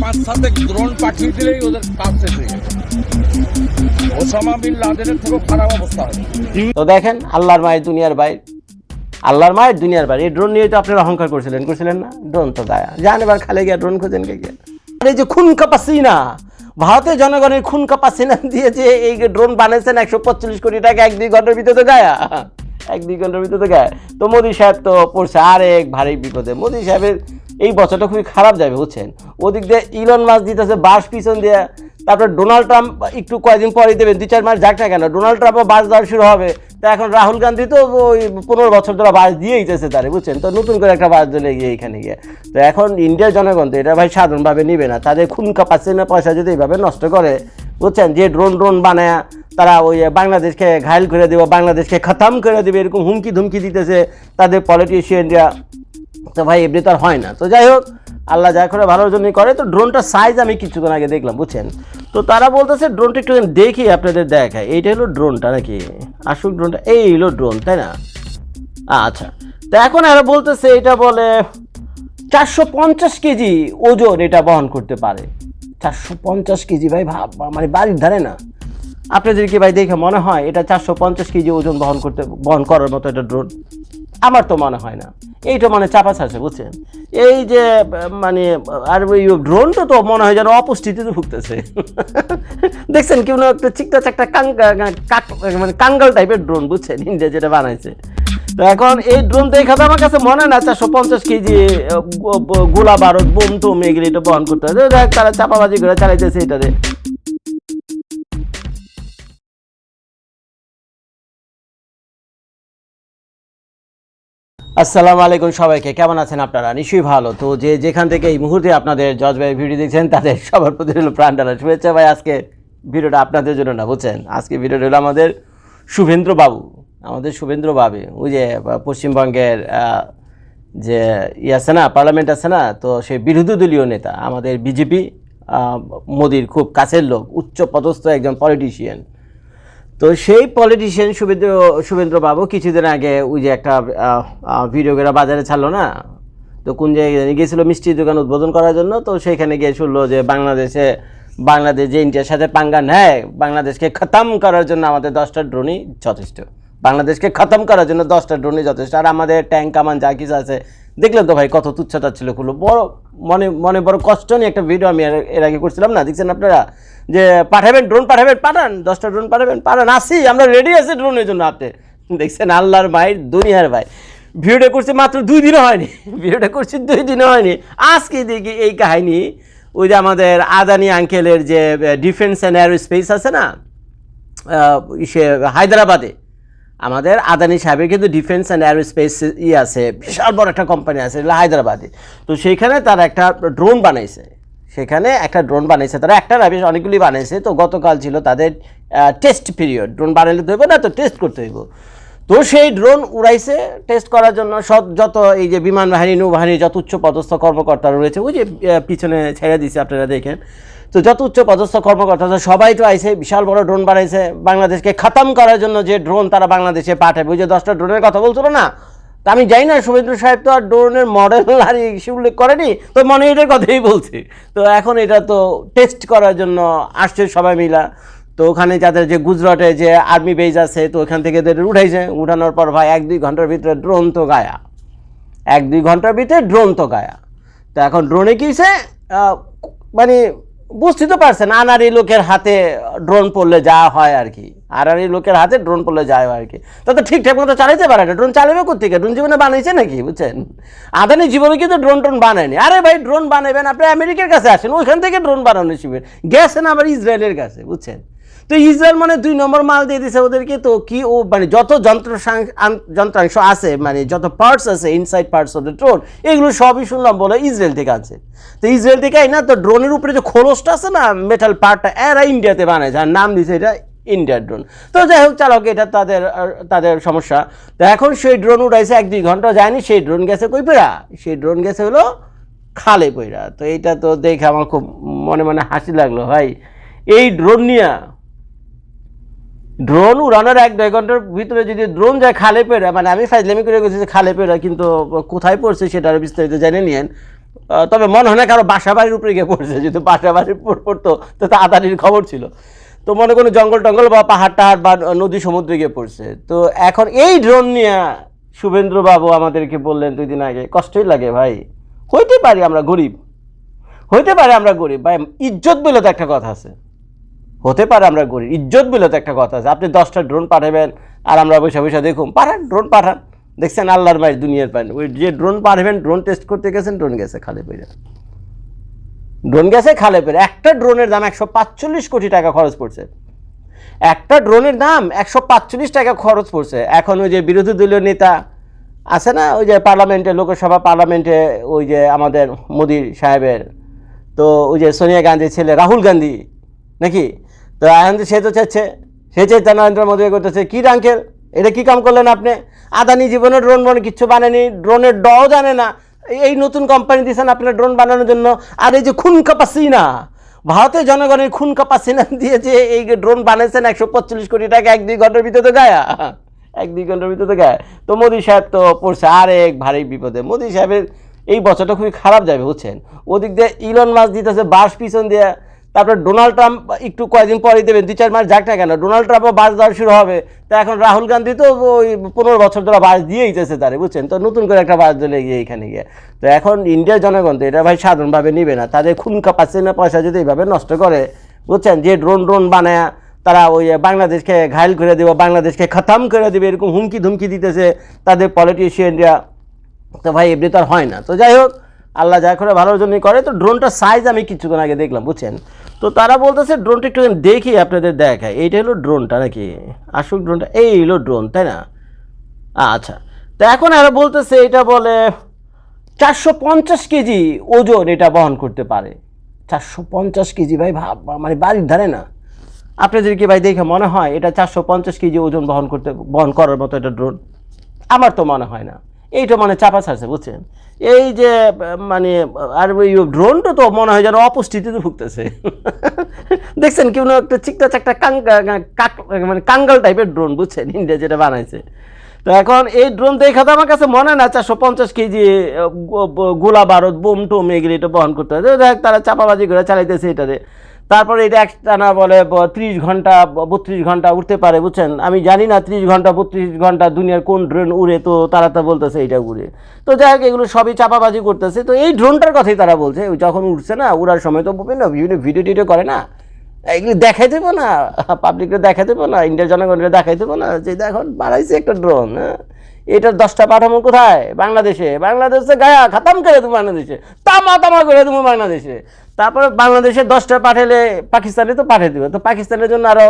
পাঁচ সাথে পাঠিয়ে দিলেই ওদের কাজ শেষ হয়ে ওসামা বিন লাদেনের খারাপ অবস্থা তো দেখেন, আল্লাহর মায়ের দুনিয়ার আল্লাহর মায়ের দুনিয়ার এই ড্রোন নিয়ে তো আপনারা অহংকার না? ড্রোন তো গায়া যান এবার খালে গিয়ে ড্রোন খোঁজেন কে গিয়ে আর এই যে খুন কাপাসিনা, ভারতের জনগণের খুন কাপাসিনা দিয়ে যে এই ড্রোন বানিয়েছেন একশো পঁয়তাল্লিশ কোটি টাকা, এক দুই ঘণ্টার ভিতরে তো গায়া এক দুই ঘণ্টার ভিতরে তো গায়া তো মোদি সাহেব তো পড়ছে আরেক ভারী বিপদে। মোদি সাহেবের এই বছরটা খুবই খারাপ যাবে, বুঝছেন? ওদিক দিয়ে ইলন মাস দিতেছে বাস পিছন দিয়ে, তারপর ডোনাল্ড ট্রাম্প একটু কয়েকদিন পরেই দেবেন, দুই চার মাস যাক না কেন ডোনাল্ড ট্রাম্পও বাস দেওয়া শুরু হবে। তা এখন রাহুল গান্ধী তো ওই পনেরো বছর ধরে বাস দিয়েই যেতেছে তারে, বুঝছেন? তো নতুন করে একটা বাস দিলে গিয়ে এখানে গিয়ে। তো এখন ইন্ডিয়ার জনগণ তো এটা ভাই সাধারণভাবে নিবে না, তাদের খুন কাপাচ্ছে না পয়সা যদি এইভাবে নষ্ট করে, বুঝছেন? যে ড্রোন ড্রোন বানায় তারা ওই বাংলাদেশকে ঘায়ল করে দেবে, বাংলাদেশকে খতম করে দেবে, এরকম হুমকি ধুমকি দিতেছে তাদের পলিটিশিয়ানরা তো ভাই, এমনি তো আর হয় না। তো যাই হোক, আল্লাহ যা করে ভালোর জন্যই করে। তো ড্রোনটার সাইজ আমি কিছুক্ষণ আগে দেখলাম, বুঝছেন? তো তারা বলতেছে ড্রোনটা একটু দেখি আপনাদের দেখায়। এইটা হলো ড্রোনটা নাকি? আসুক ড্রোনটা এই হলো ড্রোন তাই না? আচ্ছা। তো এখন এরা বলতেছে, এটা বলে চারশো পঞ্চাশ কেজি ওজন এটা বহন করতে পারে। চারশো পঞ্চাশ কেজি, ভাই ভাব মানে বাড়ির ধারে না। আপনাদের কি ভাই, দেখে মনে হয় এটা চারশো পঞ্চাশ কেজি ওজন বহন করতে, বহন করার মতো এটা ড্রোন আমার তো মনে হয় না। এইটা মানে চাপা ছাড়ছে, বুঝছেন? এই যে মানে আর ওই ড্রোনটা তো মনে হয় যেন অপুষ্টিতে ভুগতেছে। দেখছেন কেউ না একটা চিকটা কাক- মানে কাঙ্গাল টাইপের ড্রোন বুঝছেন? ইন্ডিয়া যেটা বানাইছে। তো এখন এই ড্রোন দেখে তো আমার কাছে মনে না, চারশো পঞ্চাশ কেজি গোলা বারুদ বোম টোম এগুলি এটা বহন করতে হবে তারা চাপাবাজি করে চালাইতেছে এটাতে। আসসালামু আলাইকুম সবাইকে। কেমন আছেন আপনারা? নিশ্চয়ই ভালো। তো যে যেখান থেকে এই মুহূর্তে আপনাদের জজ ভাই ভিডিও দেখছেন, তাদের সবার প্রতি হলো প্রাণ ডালা শুভেচ্ছা। ভাই, আজকে ভিডিওটা আপনাদের জন্য না, বুঝছেন? আজকে ভিডিওটা হলো আমাদের শুভেন্দ্র বাবু। আমাদের শুভেন্দ্র বাবু, ওই যে পশ্চিমবঙ্গের যে ই আছে না, পার্লামেন্ট আছে না, তো সেই বিরোধী দলীয় নেতা, আমাদের বিজেপি মোদির খুব কাছের লোক উচ্চ পদস্থ একজন পলিটিশিয়ান তো সেই পলিটিশিয়ান শুভেন্দ্র শুভেন্দ্র বাবু কিছুদিন আগে ওই যে একটা ভিডিও করে বাজারে ছাড়লো না? তো কোন জায়গায় গিয়েছিল মিষ্টির দোকান উদ্বোধন করার জন্য, তো সেখানে গিয়ে শুনলো যে বাংলাদেশে, বাংলাদেশ যে ইন্ডিয়ার সাথে পাঙ্গা নেয় বাংলাদেশকে খতম করার জন্য আমাদের দশটা ড্রোনই যথেষ্ট। বাংলাদেশকে খতম করার জন্য দশটা ড্রোনই যথেষ্ট। আর আমাদের ট্যাঙ্ক কামান, যা কিছু আছে দেখলেন তো ভাই কত তুচ্ছতা ছিল খুলো বড়, মনে মনে বড় কষ্ট নিয়ে একটা ভিডিও আমি এর- আগে করছিলাম না, দেখছেন আপনারা? যে পাঠাবেন ড্রোন পাঠাবেন, পাঠান, দশটা ড্রোন পাঠাবেন, পাঠান, আসি, আমরা রেডি আছি ড্রোনের জন্য আপনি দেখছেন আল্লাহর ভাই দুনিয়ার ভাই। ভিডিওটা করছি মাত্র দুই দিনও হয়নি ভিডিওটা করছি দুই দিনও হয়নি। আজকে দেখি এই কাহিনী, ওই যে আমাদের আদানি আঙ্কেলের যে ডিফেন্স অ্যান্ড এয়ারোস্পেস আছে না ইসে হায়দ্রাবাদে। আমাদের আদানি সাহেবের কিন্তু ডিফেন্স অ্যান্ড এয়ারোস্পেস ই আছে, বিশাল বড় একটা কোম্পানি আছে হায়দ্রাবাদে। তো সেইখানে তারা একটা ড্রোন বানাইছে। সেখানে একটা ড্রোন বানাইছে, তারা একটা না, বেশ অনেকগুলি বানাইছে। তো গতকাল ছিল তাদের টেস্ট পিরিয়ড ড্রোন বানাইলে তো না, তো টেস্ট করতে হইব। তো সেই ড্রোন উড়াইছে টেস্ট করার জন্য সব যত এই যে বিমান বাহিনী, নৌবাহিনী, যত উচ্চ পদস্থ কর্মকর্তা রয়েছে, ওই যে পিছনে ছেড়ে দিছে আপনারা দেখেন। তো যত উচ্চ পদস্থ কর্মকর্তা সবাই তো আইসে বিশাল বড় ড্রোন বানাইছে, বাংলাদেশকে খতম করার জন্য যে ড্রোন তারা বাংলাদেশে পাঠাবে। ওই যে দশটা ড্রোনের কথা বলছিল না? তা আমি জানি না শুভেন্দ্র সাহেব তো আর ড্রোনের মডেল আর উল্লেখ করেনি, তো মনে এটার কথাই বলছে। তো এখন এটা তো টেস্ট করার জন্য আসছে সবাই মিলা। তো ওখানে যাদের যে গুজরাটে যে আর্মি বেজ আছে, তো ওখান থেকে এদের উঠাইছে। উঠানোর পর ভাই, এক দুই ঘণ্টার ভিতরে ড্রোন তো গায়া। এক দুই ঘণ্টার ভিতরে ড্রোন তো গায়া। তো এখন ড্রোনে কি হয়েছে মানে বুঝতে তো পারছেন আনারি লোকের হাতে ড্রোন পড়লে যা হয় আর কি। আনারি লোকের হাতে ড্রোন পড়লে যায় আর কি। তা তো ঠিকঠাক মতো চালাইতে পারে না ড্রোন চালাবে কোথেকে ড্রোন জীবনে বানাইছে নাকি, বুঝছেন? আদানি জীবনে কিন্তু ড্রোন ট্রোন বানায়নি। আরে ভাই ড্রোন বানাবেন আপনি আমেরিকার কাছে আসেন, ওইখান থেকে ড্রোন বানানো শিবের। গেছেন আবার ইসরায়েলের কাছে, বুঝছেন? তো ইসরায়েল মানে দুই নম্বর মাল দিয়ে দিছে ওদেরকে। তো কি ও মানে যত যন্ত্র যন্ত্রাংশ আছে মানে যত পার্টস আছে inside parts of the drone এগুলো সবই শুনলাম বলে ইসরায়েল থেকে আছে। তো ইসরায়েল থেকে না তো ড্রোনের উপরে যে খোলসটা আছে না মেটাল পার্টটা এরা ইন্ডিয়াতে বানায়। যার নাম দিছে এটা ইন্ডিয়ার ড্রোন তো যাই হোক, চালক, এটা তাদের তাদের সমস্যা। তো এখন সেই ড্রোন উড়াইছে এক দুই ঘণ্টা যায়নি সেই ড্রোন গেছে কই পেরা সেই ড্রোন গেছে হলো খালে পইরা। তো এইটা তো দেখে আমার খুব মনে মনে হাসি লাগল, ভাই। এই ড্রোন নিয়ে ড্রোন উড়ানোর এক, দেড় ঘণ্টার ভিতরে যদি ড্রোন যায় খালে পেরা মানে আমি ফাইজলামি করে গেছি যে খালে পেরা, কিন্তু কোথায় পড়ছে সেটা বিস্তারিত জেনে নিয়েন। তবে মনে হয় না কারও বাসা বাড়ির উপরে গিয়ে পড়ছে, যেহেতু বাসা বাড়ির পড়তো, তো তা আদানির খবর ছিল। তো মনে কোনো জঙ্গল টঙ্গল বা পাহাড় টাহাড় বা নদী সমুদ্রে গিয়ে পড়ছে। তো এখন এই ড্রোন নিয়ে শুভেন্দ্রবাবু আমাদেরকে বললেন দুই দিন আগে, কষ্টই লাগে ভাই। হইতে পারি আমরা গরিব। হইতে পারে আমরা গরিব। ভাই, ইজ্জত বলে তো একটা কথা আছে। হতে পারে আমরা করি ইজ্জত বলে তো একটা কথা আছে। আপনি দশটা ড্রোন পাঠাবেন আর আমরা বসে বসে দেখুন, পাঠান ড্রোন পাঠান। দেখছেন আল্লাহর মায়ের দুনিয়ার পান। ওই যে ড্রোন পাঠাবেন ড্রোন টেস্ট করতে গেছেন ড্রোন গেছে খালে পেরে ড্রোন গেছে খালে পেরে একটা ড্রোনের দাম একশো পাঁচচল্লিশ কোটি টাকা খরচ পড়ছে। একটা ড্রোনের দাম একশো পাঁচচল্লিশ টাকা খরচ পড়ছে। এখন ওই যে বিরোধী দলীয় নেতা আছে না, ওই যে পার্লামেন্টে লোকসভা পার্লামেন্টে ওই যে আমাদের মোদি সাহেবের, তো ওই যে সোনিয়া গান্ধীর ছেলে রাহুল গান্ধী, নাকি? তো এখন সে তো চাচ্ছে, সে চাইতে নরেন্দ্র মোদী করতেছে কী আঙ্কেল এটা কী কাম করলেন আপনি? আদানি জীবনে ড্রোন বনে কিচ্ছু বানায়নি ড্রোনের ডও জানে না। এই- নতুন কোম্পানি দিয়েছেন আপনার ড্রোন বানানোর জন্য। আর এই যে খুন কাপাসিনা, ভারতের জনগণের খুন কাপাসিনা দিয়ে যে এই ড্রোন বানিয়েছেন একশো পঁয়তাল্লিশ কোটি টাকা, এক দুই ঘণ্টার ভিতরে তো গায়া। এক দুই ঘণ্টার ভিতরে তো গায়ে। তো মোদি সাহেব তো পড়ছে আরেক ভারী বিপদে। মোদি সাহেবের এই বছরটা খুবই খারাপ যাবে, বুঝছেন? ওদিক দিয়ে ইলন মাছ দিতেছে বাস পিছন দিয়ে। তারপর ডোনাল্ড ট্রাম্প একটু কয়েকদিন পরে দেবেন, দুই চার মাস যাক না কেন? ডোনাল্ড ট্রাম্পও বাস দেওয়া শুরু হবে। তা এখন রাহুল গান্ধী তো ওই পনেরো বছর ধরে বাস দিয়ে দিতেছে তারে, বুঝছেন? তো নতুন করে একটা বাস দিলে গিয়ে এখানে গিয়ে। তো এখন ইন্ডিয়ার জনগণ তো এটা ভাই সাধারণভাবে নিবে না। তাদের খুন কাপাচ্ছে না, পয়সা যদি এইভাবে নষ্ট করে, বুঝছেন? যে ড্রোন ড্রোন বানায়, তারা ওই বাংলাদেশকে ঘায়ল করে দেবে, বাংলাদেশকে খতম করে দেবে, এরকম হুমকি ধুমকি দিতেছে তাদের পলিটিশিয়ানরা। তো ভাই এমনি তো আর হয় না। তো যাই হোক, আল্লাহ যা করে ভালোর জন্যই করে। তো ড্রোনটার সাইজ আমি কিছুক্ষণ আগে দেখলাম, বুঝছেন? তো তারা বলতেছে ড্রোনটা একটু দেখি, আপনাদের দেখায় এইটা হলো ড্রোনটা নাকি? আসুক ড্রোনটা এই হলো ড্রোন তাই না? আচ্ছা। তো এখন এরা বলতেছে, এটা বলে, চারশো পঞ্চাশ কেজি ওজন এটা বহন করতে পারে। চারশো পঞ্চাশ কেজি, ভাই, ভাব মানে বাড়ির ধারে না। আপনাদের কি ভাই দেখে মনে হয়, এটা চারশো পঞ্চাশ কেজি ওজন বহন করতে, বহন করার মতো এটা ড্রোন আমার তো মনে হয় না। এইটা মানে চাপা ছাড়ছে বুঝছেন? এই যে মানে আর ওই ড্রোনটা তো মনে হয় যেন অপুষ্টিতে ভুগতেছে। দেখছেন কেউ না একটা চিকটা চাকটা মানে কাঙ্গাল টাইপের ড্রোন বুঝছেন? ইন্ডিয়া যেটা বানাইছে। তো এখন এই ড্রোন দেখা তো আমার কাছে মনে না, চারশো পঞ্চাশ কেজি গোলা বারুদ বোম টোম এগুলি এটা বহন করতে হয়। তারা চাপাবাজি করে চালাইতেছে এটারে। তারপরে এটা একটানা বলে ত্রিশ ঘণ্টা বত্রিশ ঘণ্টা উঠতে পারে, বুঝছেন? আমি জানি না ত্রিশ ঘণ্টা, বত্রিশ ঘণ্টা দুনিয়ার কোন ড্রোন উড়ে, তো তারা তো বলতেছে এইটা উড়ে। তো যাই হোক, এগুলো সবই চাপাবাজি করতেছে। তো এই ড্রোনটার কথাই তারা বলছে যখন উঠছে না, উড়ার সময় তো বিভিন্ন বিভিন্ন ভিডিও টিডিও করে না? এগুলি দেখাই দেবো না পাবলিককে দেখাই দেবো না ইন্ডিয়ার জনগণকে দেখাই দেবো না যে দেখুন, বাড়াইছে একটা ড্রোন হ্যাঁ? এটার দশটা পাঠামো কোথায়? বাংলাদেশে। বাংলাদেশে গায়া, খাতাম করে দেবো বাংলাদেশে। তামা তামা করে দেবো বাংলাদেশে। তারপরে বাংলাদেশে দশটা পাঠালে পাকিস্তানে তো পাঠিয়ে দেবে। তো পাকিস্তানের জন্য আরও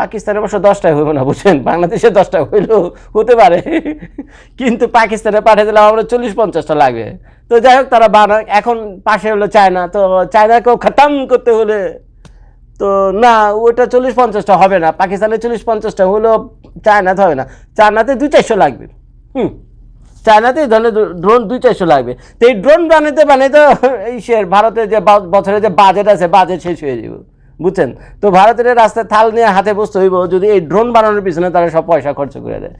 পাকিস্তানে অবশ্য দশটায় হইব না, বুঝছেন? বাংলাদেশে দশটা হইলেও হতে পারে। কিন্তু পাকিস্তানে পাঠিয়ে দিলে আমরা চল্লিশ পঞ্চাশটা লাগবে তো যাই হোক, তারা বানায় এখন পাশে হলো চায়না। তো চায়নাকেও খতম করতে হলে, তো না, ওটা চল্লিশ পঞ্চাশটা হবে না। পাকিস্তানে চল্লিশ পঞ্চাশটা হলো চায়নাতে হবে না। চায়নাতে দুই চারশো লাগবে। হুম। চায়নাতে ধরনের ড্রোন দুই চারশো লাগবে। তো এই ড্রোন বানাতে বানাইতে এই ভারতের যে বছরে যে বাজেট আছে বাজেট শেষ হয়ে যাবে। বুঝছেন? তো ভারতের রাস্তায় থাল নিয়ে হাতে বসতে হইব, যদি এই ড্রোন বানানোর পিছনে তারা সব পয়সা খরচ করে দেয়।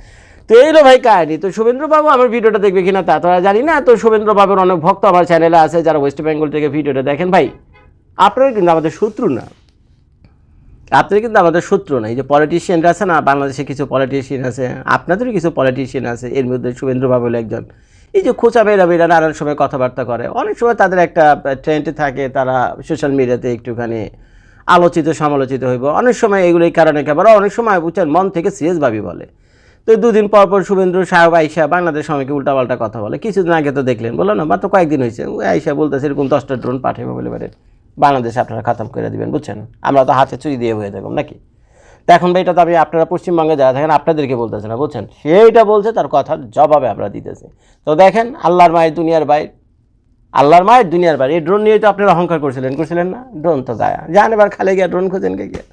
তো এইলো ভাই কাহিনি। তো শুভেন্দ্রবাবু, আমার ভিডিওটা দেখবে কিনা তা তো আর জানি না। তো শুভেন্দ্রবাবুর অনেক ভক্ত আমার চ্যানেলে আছে, যারা ওয়েস্ট বেঙ্গল থেকে ভিডিওটা দেখেন। ভাই, আপনারা কিন্তু আমাদের শত্রু না। আপনারা কিন্তু আমাদের শত্রু না এই যে পলিটিশিয়ানরা আছে না, বাংলাদেশে কিছু পলিটিশিয়ান আছে, আপনাদেরও কিছু পলিটিশিয়ান আছে, এর মধ্যে শুভেন্দ্র বাবু হলো একজন। এই যে খোঁচা বেরা বেরা নানান সময় কথাবার্তা করে। অনেক সময় তাদের একটা ট্রেন্ডে থাকে, তারা সোশ্যাল মিডিয়াতে একটুখানি আলোচিত, সমালোচিত হইব। অনেক সময় এগুলো এই কারণে একেবারে অনেক সময় বুঝছেন, মন থেকে সিরিয়াসভাবে বলে। তো দুদিন পর পর শুভেন্দ্র সাহেব আইসা বাংলাদেশ সময়কে উল্টাপাল্টা কথা বলে। কিছুদিন আগে তো দেখলেন, বলল না মাত্র কয়েকদিন হয়েছে আইসা বলতেছে, এরকম দশটা ড্রোন পাঠাবো বলে বেড়ে। বাংলাদেশে আপনারা খতম করে দিবেন, বুঝছেন? আমরা তো হাতে চুরি দিয়ে হয়ে থাকব, নাকি? তো এখন ভাই, এটা তো আমি আপনারা পশ্চিমবঙ্গে যারা থাকেন, আপনাদেরকে বলতেছে না, বুঝছেন? সেইটা বলছে, তার কথার জবাবে আমরা দিতেছি। তো দেখেন, আল্লাহর মায়ের দুনিয়ার বাইর, আল্লাহর মায়ের দুনিয়ার বাইর। এই ড্রোন নিয়ে তো আপনারা অহংকার করছিলেন করছিলেন না? ড্রোন তো গায়া যান এবার খালে গিয়া ড্রোন খোঁজেন কে গিয়া।